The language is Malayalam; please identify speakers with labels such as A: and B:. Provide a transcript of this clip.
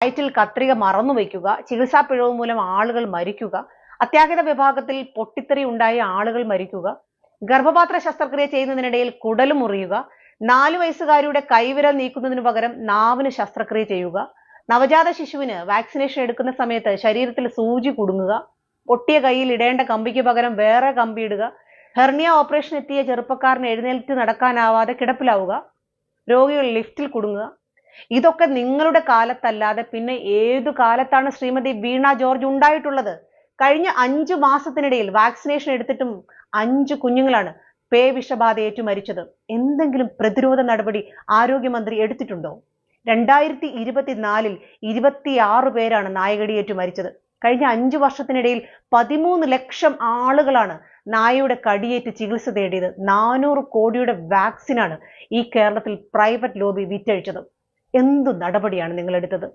A: വയറ്റിൽ കത്രിക മറന്നു വയ്ക്കുക ചികിത്സാ പിഴവ് മൂലം ആളുകൾ മരിക്കുക അത്യാഹിത വിഭാഗത്തിൽ പൊട്ടിത്തെറി ഉണ്ടായ ആളുകൾ മരിക്കുക ഗർഭപാത്ര ശസ്ത്രക്രിയ ചെയ്യുന്നതിനിടയിൽ കുടലു മുറിയുക നാല് വയസ്സുകാരിയുടെ കൈവിരൽ നീക്കുന്നതിന് പകരം നാവിന് ശസ്ത്രക്രിയ ചെയ്യുക നവജാത ശിശുവിന് വാക്സിനേഷൻ എടുക്കുന്ന സമയത്ത് ശരീരത്തിൽ സൂചി കുടുങ്ങുക പൊട്ടിയ കയ്യിൽ ഇടേണ്ട കമ്പിക്ക് പകരം വേറെ കമ്പി ഇടുക ഹെർണിയ ഓപ്പറേഷൻ എത്തിയ ചെറുപ്പക്കാരന് എഴുന്നേൽറ്റ് നടക്കാനാവാതെ കിടപ്പിലാവുക രോഗികൾ ലിഫ്റ്റിൽ കുടുങ്ങുക ഇതൊക്കെ നിങ്ങളുടെ കാലത്തല്ലാതെ പിന്നെ ഏതു കാലത്താണ് ശ്രീമതി വീണ ജോർജ് ഉണ്ടായിട്ടുള്ളത്? കഴിഞ്ഞ അഞ്ചു മാസത്തിനിടയിൽ വാക്സിനേഷൻ എടുത്തിട്ടും അഞ്ചു കുഞ്ഞുങ്ങളാണ് പേ വിഷബാധയേറ്റു മരിച്ചത് എന്തെങ്കിലും പ്രതിരോധ നടപടി ആരോഗ്യമന്ത്രി എടുത്തിട്ടുണ്ടോ? രണ്ടായിരത്തി ഇരുപത്തിനാലിൽ ഇരുപത്തിയാറ് പേരാണ് നായകടിയേറ്റു മരിച്ചത് കഴിഞ്ഞ അഞ്ചു വർഷത്തിനിടയിൽ പതിമൂന്ന് ലക്ഷം ആളുകളാണ് നായയുടെ കടിയേറ്റ് ചികിത്സ തേടിയത്. നാനൂറ് കോടിയുടെ വാക്സിനാണ് ഈ കേരളത്തിൽ പ്രൈവറ്റ് ലോബി വിറ്റഴിച്ചത്. എന്തു നടപടിയാണ് നിങ്ങൾ എടുത്തത്?